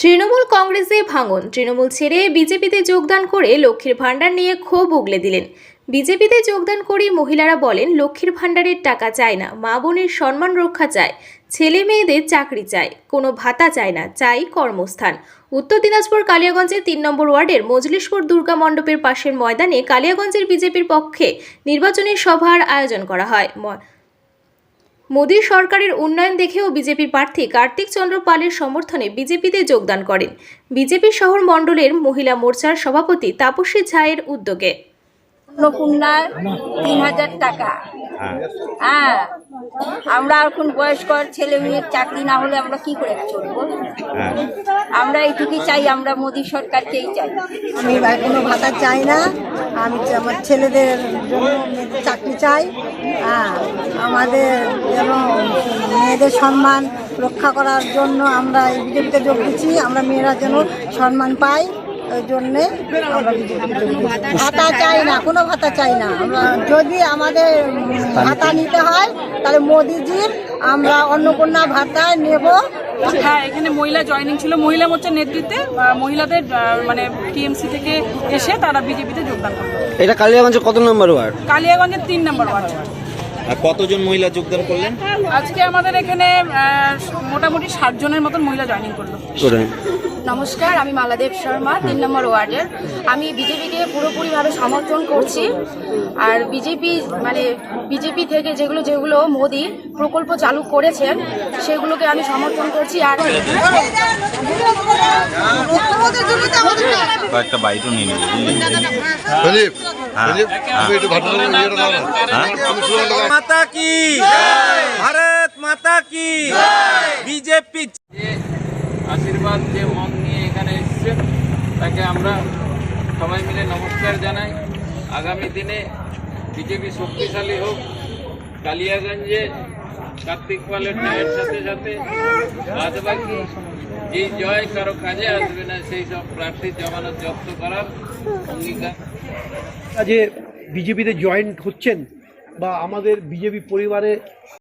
তৃণমূল কংগ্রেসে ভাঙন। তৃণমূল ছেড়ে বিজেপিতে যোগদান করে লক্ষ্মীর ভাণ্ডার নিয়ে ক্ষোভ উগলে দিলেন। বিজেপিতে যোগদান করে মহিলারা বলেন, লক্ষ্মীর ভাণ্ডারের টাকা চায় না, মা বোনের সম্মান রক্ষা চায়, ছেলে মেয়েদের চাকরি চায়, কোনো ভাতা চায় না, চাই কর্মস্থান। উত্তর দিনাজপুর কালিয়াগঞ্জের তিন নম্বর ওয়ার্ডের মজলিশপুর দুর্গা মণ্ডপের পাশের ময়দানে কালিয়াগঞ্জের বিজেপির পক্ষে নির্বাচনী সভার আয়োজন করা হয়। ম- মোদীর সরকারের উন্নয়ন দেখেও বিজেপির প্রার্থী কার্তিক চন্দ্র পালের সমর্থনে বিজেপিতে যোগদান করেন। বিজেপি শহর মণ্ডলের মহিলা মোর্চার সভাপতি তাপসী ঝায়ের উদ্যোগে। অন্নপূর্ণার তিন হাজার টাকা। হ্যাঁ আমরা এখন বয়স্কর ছেলে মেয়ের চাকরি না হলে আমরা কি করে চলবো? আমরা এইটুকুই চাই আমরা মোদী সরকারকেই চাই। আমি কোনো ভাতা চাই না। আমি আমার ছেলেদের জন্য চাকরি চাই। হ্যাঁ। আমাদের যেন মেয়েদের সম্মান রক্ষা করার জন্য আমরা এই বিজেপিতে যোগ দিচ্ছি। আমরা মেয়েরা যেন সম্মান পাই ওই জন্যে। ভাতা চাই না কোনো ভাতা চাই না। আমরা যদি আমাদের ভাতা নিতে হয় তাহলে মোদিজির আমরা অন্নপূর্ণা ভাতা নেব। হ্যাঁ এখানে মহিলা জয়েনিং ছিল। মহিলা মোর্চার নেতৃত্বে মহিলাদের মানে টিএমসি থেকে এসে তারা বিজেপিতে যোগদান করল। এটা কালিয়াগঞ্জে কত নম্বর ওয়ার্ড? কালিয়াগঞ্জের তিন নম্বর ওয়ার্ড। কতজন মহিলা যোগদান করলেন? আজকে আমাদের এখানে মোটামুটি ষাট জনের মতন মহিলা জয়েনিং করল। করে নমস্কার আমি মালাদেব শর্মা তিন নম্বর ওয়ার্ডের। আমি বিজেপিকে পুরোপুরিভাবে সমর্থন করছি। আর বিজেপি মানে বিজেপি থেকে যেগুলো যেগুলো মোদি প্রকল্প চালু করেছেন সেগুলোকে আমি সমর্থন করছি। আর নিয়ে নেব না আমি শুনলাম মাতা কি? ভারত মাতা কি? বিজেপি আশীর্বাদ যে মন নিয়ে এখানে এসেছেন তাকে আমরা সবাই মিলে নমস্কার জানাই। আগামী দিনে বিজেপি শক্তিশালী হোক, কালিয়াগঞ্জে কার্তিক পালের জয়ের সাথে সাথে বাদ বাকি যে জয় কারও কাজে আসবে না, সেই সব প্রার্থীর জমানত জব্দ করার অঙ্গীকার। যে বিজেপিতে জয়েন্ট হচ্ছেন বা আমাদের বিজেপি পরিবারে